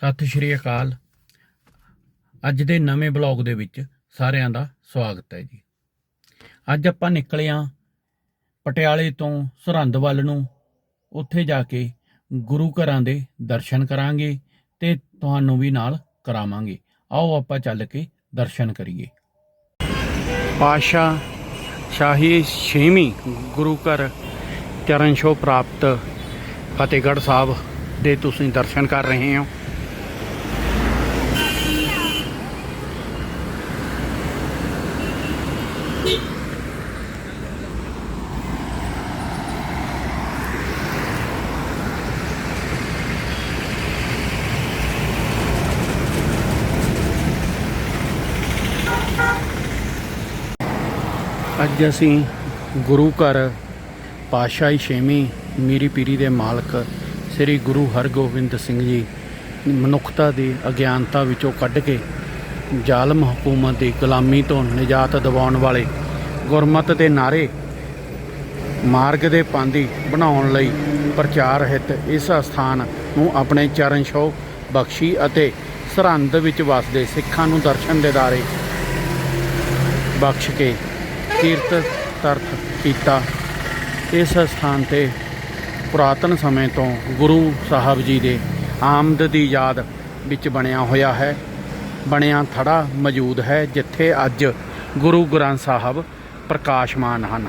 ਸਤਿ ਸ਼੍ਰੀ ਅਕਾਲ। ਅੱਜ ਦੇ ਨਵੇਂ ਬਲੌਗ ਦੇ ਵਿੱਚ ਸਾਰਿਆਂ ਦਾ ਸਵਾਗਤ ਹੈ ਜੀ। ਅੱਜ ਆਪਾਂ ਨਿਕਲੇ ਆਂ ਪਟਿਆਲੇ ਤੋਂ ਸਰਹੰਦ ਵੱਲ ਨੂੰ। ਉੱਥੇ ਜਾ ਕੇ ਗੁਰੂ ਘਰਾਂ ਦੇ ਦਰਸ਼ਨ ਕਰਾਂਗੇ ਤੇ ਤੁਹਾਨੂੰ ਵੀ ਨਾਲ ਕਰਾਵਾਂਗੇ। ਆਓ ਆਪਾਂ ਚੱਲ ਕੇ ਦਰਸ਼ਨ ਕਰੀਏ। ਪਾਸ਼ਾ ਸ਼ਾਹੀ ਛੇਵੀਂ ਗੁਰੂ ਘਰ ਚਰਨ ਛੋਹ ਪ੍ਰਾਪਤ ਫਤਿਹਗੜ੍ਹ ਸਾਹਿਬ ਦੇ ਤੁਸੀਂ ਦਰਸ਼ਨ ਕਰ ਰਹੇ ਹੋ। ਅੱਜ ਅਸੀਂ ਗੁਰੂ ਘਰ ਪਾਤਸ਼ਾਹੀ ਛੇਵੀਂ ਮੀਰੀ ਪੀਰੀ ਦੇ ਮਾਲਕ ਸ੍ਰੀ ਗੁਰੂ ਹਰਗੋਬਿੰਦ ਸਿੰਘ ਜੀ ਮਨੁੱਖਤਾ ਦੀ ਅਗਿਆਨਤਾ ਵਿੱਚੋਂ ਕੱਢ ਕੇ ਜ਼ਾਲਮ ਹਕੂਮਤ ਦੀ ਗੁਲਾਮੀ ਤੋਂ ਨਿਜਾਤ ਦਿਵਾਉਣ ਵਾਲੇ ਗੁਰਮਤ ਦੇ ਨਾਰੇ ਮਾਰਗ ਦੇ ਪਾਂਦੀ ਬਣਾਉਣ ਲਈ ਪ੍ਰਚਾਰ ਹਿੱਤ ਇਸ ਸਥਾਨ ਨੂੰ ਆਪਣੇ ਚਰਨ ਛੋਹ ਬਖਸ਼ੀ ਅਤੇ ਸਰਹੰਦ ਵਿੱਚ ਵਸਦੇ ਸਿੱਖਾਂ ਨੂੰ ਦਰਸ਼ਨ ਦੇਦਾਰੇ ਬਖਸ਼ ਕੇ ਕੀਰਤ ਤਰਥ ਕੀਤਾ। ਇਸ ਸਥਾਨ ਤੇ ਪੁਰਾਤਨ ਸਮੇਂ ਤੋਂ ਗੁਰੂ ਸਾਹਿਬ ਜੀ ਦੇ ਆਮਦ ਦੀ ਯਾਦ ਵਿੱਚ ਬਣਿਆ ਹੋਇਆ ਹੈ। ਬਣਿਆ ਥੜਾ ਮੌਜੂਦ ਹੈ ਜਿੱਥੇ ਅੱਜ ਗੁਰੂ ਗ੍ਰੰਥ ਸਾਹਿਬ ਪ੍ਰਕਾਸ਼ਮਾਨ ਹਨ।